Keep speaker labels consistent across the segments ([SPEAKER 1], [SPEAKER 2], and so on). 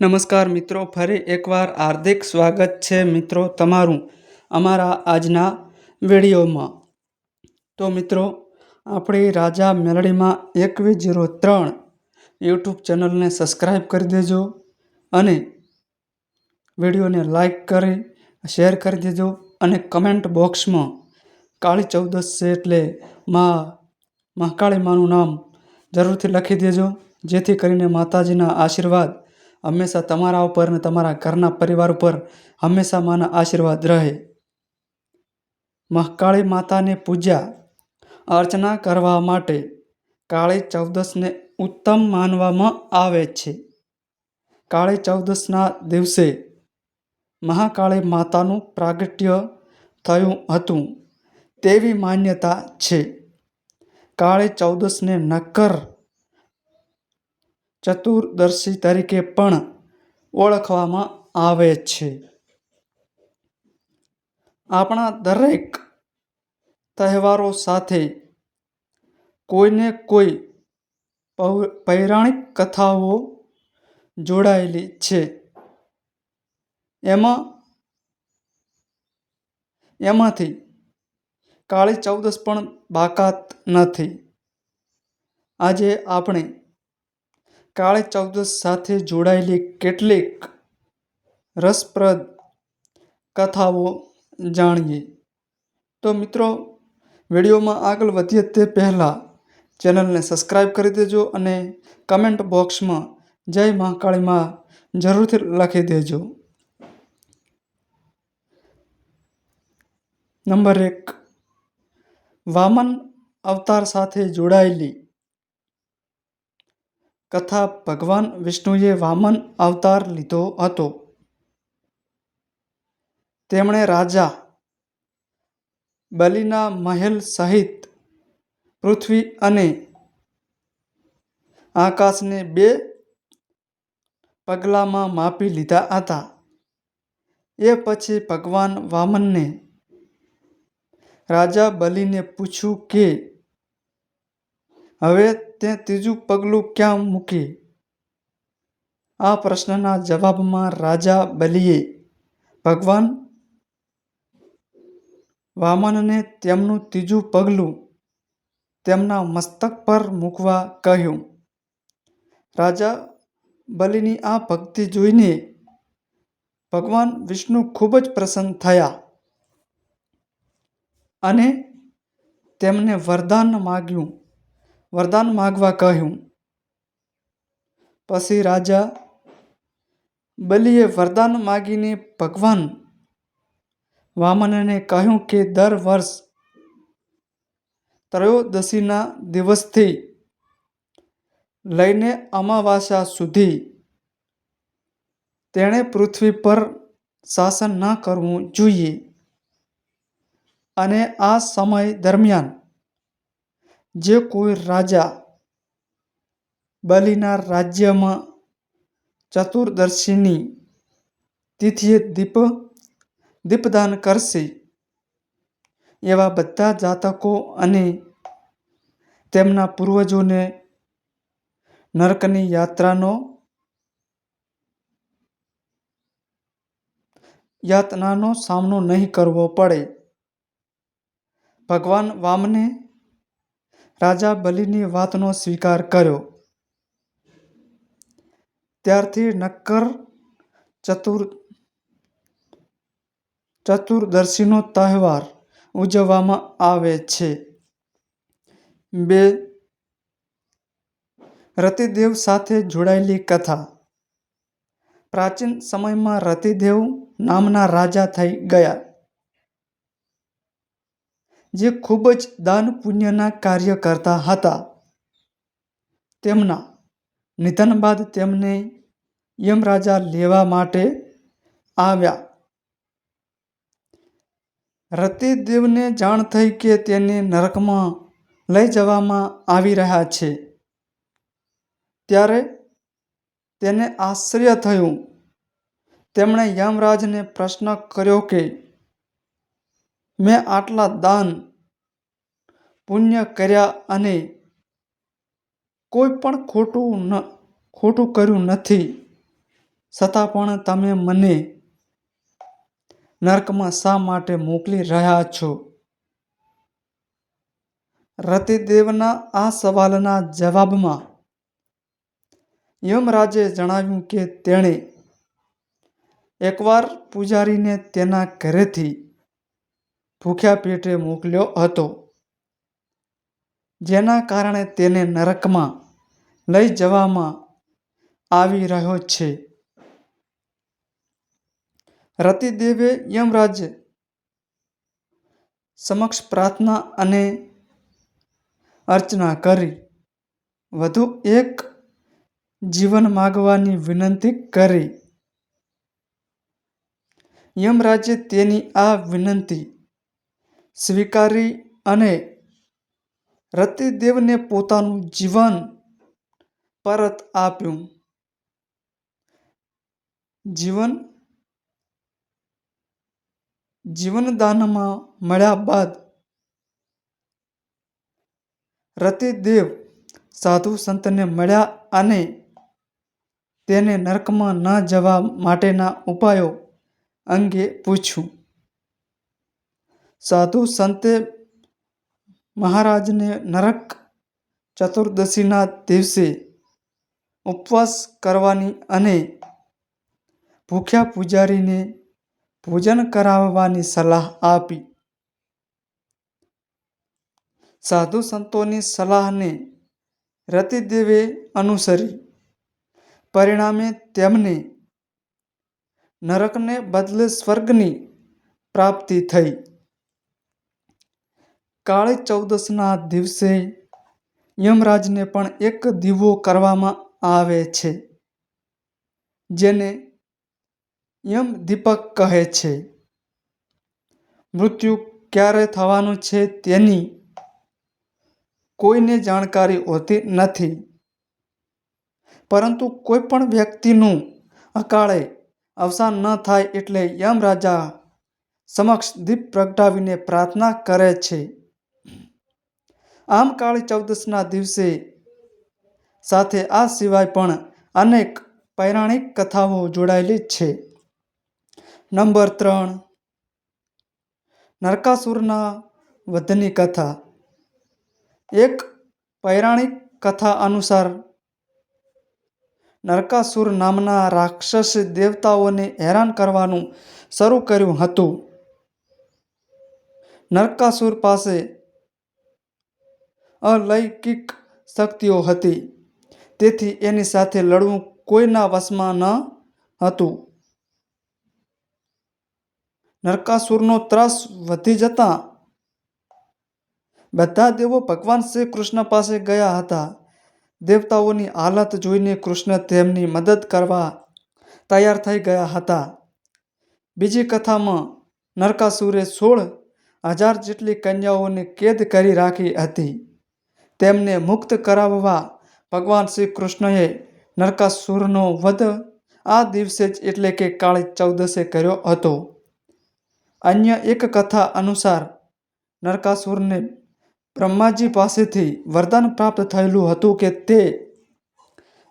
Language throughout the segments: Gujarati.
[SPEAKER 1] નમસ્કાર મિત્રો, ફરી એકવાર હાર્દિક સ્વાગત છે મિત્રો તમારું અમારા આજના વિડીયોમાં. તો મિત્રો, આપણી રાજા મેલડીમાં એકવીસ જીરો ત્રણ યુટ્યુબ ચેનલને સબસ્ક્રાઈબ કરી દેજો અને વિડીયોને લાઈક કરી, શેર કરી દેજો અને કમેન્ટ બોક્સમાં કાળી ચૌદશ છે એટલે મા, મહાકાળી માનું નામ જરૂરથી લખી દેજો, જેથી કરીને માતાજીના આશીર્વાદ હંમેશા તમારા ઉપર અને તમારા ઘરના પરિવાર ઉપર હંમેશા માના આશીર્વાદ રહે. મહાકાળી માતાની પૂજા અર્ચના કરવા માટે કાળી ચૌદશને ઉત્તમ માનવામાં આવે છે. કાળી ચૌદશના દિવસે મહાકાળી માતાનું પ્રાગટ્ય થયું હતું તેવી માન્યતા છે. કાળી ચૌદશને નક્કર ચતુર્દશી તરીકે પણ ઓળખવામાં આવે છે. આપણા દરેક તહેવારો સાથે કોઈને કોઈ પૌરાણિક કથાઓ જોડાયેલી છે. એમાં, એમાંથી કાળી ચૌદશ પણ બાકાત નથી. આજે આપણે કાળી ચૌદશ સાથે જોડાયેલી કેટલીક રસપ્રદ કથાઓ જાણીએ. તો મિત્રો, વિડીયોમાં આગળ વધીએ તે પહેલાં ચેનલને સબસ્ક્રાઈબ કરી દેજો અને કમેન્ટ બોક્સમાં જય મહાકાળીમાં જરૂરથી લખી દેજો. નંબર એક, વામન અવતાર સાથે જોડાયેલી કથા ભગવાન વિષ્ણુએ વામન અવતાર લીધો હતો. તેમણે રાજા બલિના મહેલ સહિત પૃથ્વી અને આકાશને બે પગલામાં માપી લીધા હતા. એ પછી ભગવાન વામનને રાજા બલિને પૂછ્યું કે, હવે તે ત્રીજું પગલું ક્યાં મૂકી? આ પ્રશ્નના જવાબમાં રાજા બલિએ ભગવાન વામનને તેમનું ત્રીજું પગલું તેમના મસ્તક પર મૂકવા કહ્યું. રાજા બલિની આ ભક્તિ જોઈને ભગવાન વિષ્ણુ ખૂબ જ પ્રસન્ન થયા અને તેમને વરદાન માગ્યું. વરદાન માગવા કહ્યું. પછી રાજા બલિએ વરદાન માગીને ભગવાન વામનને કહ્યું કે દર વર્ષ ત્રયોદશીના દિવસથી લઈને અમાવાસ્યા સુધી તેણે પૃથ્વી પર શાસન ન કરવું જોઈએ. અને આ સમય દરમિયાન જે કોઈ રાજા બલિના રાજ્યમાં ચતુર્દશીની તિથિએ દીપ, દીપદાન કરશે. એવા બધા જાતકો અને તેમના પૂર્વજોને નર્કની યાત્રાનો યાતનાનો સામનો નહીં કરવો પડે. ભગવાન વામને રાજા બલિની વાતનો સ્વીકાર કર્યો. ત્યારથી નક્કર ચતુર, ચતુર્દશીનો તહેવાર ઉજવવામાં આવે છે. બે રતિદેવ સાથે જોડાયેલી કથા. પ્રાચીન સમયમાં રતિદેવ નામના રાજા થઈ ગયા. જે ખૂબ જ દાન પુણ્યના કાર્ય કરતા હતા. તેમના નિધન બાદ તેમને યમરાજા લેવા માટે આવ્યા. રતિદેવને જાણ થઈ કે તેને નરકમાં લઈ જવામાં આવી રહ્યા છે. ત્યારે તેને આશ્ચર્ય થયું. તેમણે યમરાજને પ્રશ્ન કર્યો કે મેં આટલા દાન, પુણ્ય કર્યા અને કોઈ પણ ખોટું ન, ખોટું કર્યું નથી. છતાં પણ તમે મને નર્કમાં શા માટે મોકલી રહ્યા છો? રતિદેવના આ સવાલના જવાબમાં યમરાજે જણાવ્યું કે તેણે એકવાર પૂજારીને તેના ઘરેથી ભૂખ્યા પેટે મોકલ્યો હતો. જેના કારણે તેને નરકમાં લઈ જવામાં આવી રહ્યો છે. રતિદેવે યમરાજ સમક્ષ પ્રાર્થના અને અર્ચના કરી. વધુ એક જીવન માગવાની વિનંતી કરી. યમરાજે તેની આ વિનંતી સ્વીકારી અને રતિદેવને પોતાનું જીવન પરત આપ્યું. જીવન જીવનદાનમાં મળ્યા બાદ રતિદેવ સાધુ સંતને મળ્યા અને તેને નરકમાં ન જવા માટેના ઉપાયો અંગે પૂછ્યું. સાધુ સંતે મહારાજને નરક ચતુર્દશીના દિવસે ઉપવાસ કરવાની અને ભૂખ્યા પૂજારીને ભોજન કરાવવાની સલાહ આપી. સાધુ સંતોની સલાહને રતિદેવે અનુસરી. પરિણામે તેમને નરકને બદલે સ્વર્ગની પ્રાપ્તિ થઈ. કાળી ચૌદસના દિવસે યમરાજને પણ એક દીવો કરવામાં આવે છે, જેને યમ દીપક કહે છે. મૃત્યુ ક્યારે થવાનું છે તેની કોઈને જાણકારી હોતી નથી, પરંતુ કોઈ પણ વ્યક્તિનું અકાળે અવસાન ન થાય એટલે યમરાજા સમક્ષ દીપ પ્રગટાવીને પ્રાર્થના કરે છે. આમ કાળી ચૌદસના દિવસે સાથે આ સિવાય પણ અનેક પૌરાણિક કથાઓ જોડાયેલી છે. નંબર ત્રણ. નરકાસુરના વધની કથા. એક પૌરાણિક કથા અનુસાર નરકાસુર નામના રાક્ષસ દેવતાઓને હેરાન કરવાનું શરૂ કર્યું હતું. નરકાસુર પાસે અલૌકિક શક્તિઓ હતી. તેથી એની સાથે લડવું કોઈના વશમાં ન હતું. નરકાસુરનો ત્રાસ વધી જતાં બધા દેવો ભગવાન શ્રી કૃષ્ણ પાસે ગયા હતા. દેવતાઓની હાલત જોઈને કૃષ્ણ તેમની મદદ કરવા તૈયાર થઈ ગયા હતા. બીજી કથામાં નરકાસુરે સોળ હજાર જેટલી કન્યાઓને કેદ કરી રાખી હતી. તેમને મુક્ત કરાવવા ભગવાન શ્રી કૃષ્ણએ નરકાસુરનો વધ આ દિવસે જ એટલે કે કાળી ચૌદસે કર્યો હતો. અન્ય એક કથા અનુસાર નરકાસુરને બ્રહ્માજી પાસેથી વરદાન પ્રાપ્ત થયેલું હતું કે તે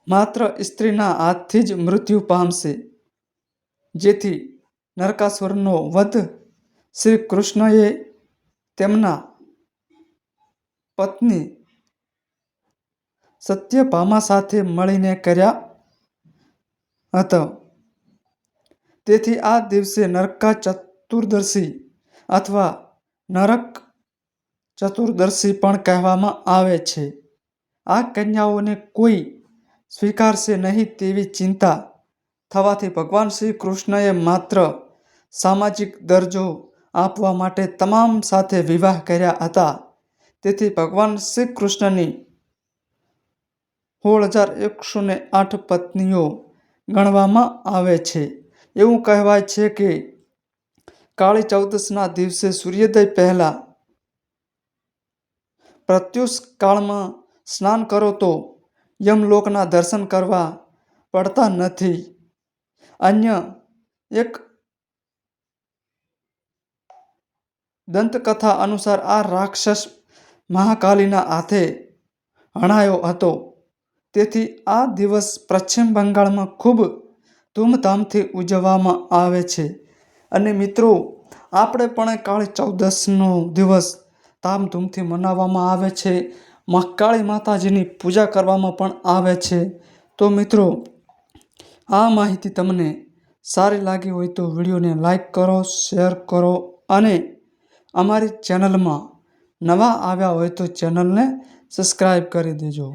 [SPEAKER 1] માત્ર સ્ત્રીના હાથથી જ મૃત્યુ પામશે. જેથી નરકાસુરનો વધ શ્રી કૃષ્ણએ તેમના પત્ની સત્યભામા સાથે મળીને કર્યા હતા. તેથી આ દિવસે નરકા ચતુર્દશી અથવા નરક ચતુર્દશી પણ કહેવામાં આવે છે. આ કન્યાઓને કોઈ સ્વીકારશે નહીં તેવી ચિંતા થવાથી ભગવાન શ્રી કૃષ્ણએ માત્ર સામાજિક દરજ્જો આપવા માટે તમામ સાથે વિવાહ કર્યા હતા. તેથી ભગવાન શ્રી કૃષ્ણની સોળ હજાર એકસો ને આઠ પત્નીઓ ગણવામાં આવે છે. એવું કહેવાય છે કે કાળી ચૌદસના દિવસે સૂર્યોદય પહેલા પ્રત્યુષ કાળમાં સ્નાન કરો તો યમલોકના દર્શન કરવા પડતા નથી. અન્ય એક દંતકથા અનુસાર આ રાક્ષસ મહાકાલીના હાથે હણાયો હતો. તેથી આ દિવસ પશ્ચિમ બંગાળમાં ખૂબ ધૂમધામથી ઉજવવામાં આવે છે. અને મિત્રો, આપણે પણ કાળી ચૌદસનો દિવસ ધામધૂમથી મનાવવામાં આવે છે. મહાકાળી માતાજીની પૂજા કરવામાં પણ આવે છે. તો મિત્રો, આ માહિતી તમને સારી લાગી હોય તો વિડીયોને લાઈક કરો, શેર કરો અને અમારી ચેનલમાં નવા આવ્યા હોય તો ચેનલને સબસ્ક્રાઈબ કરી દેજો.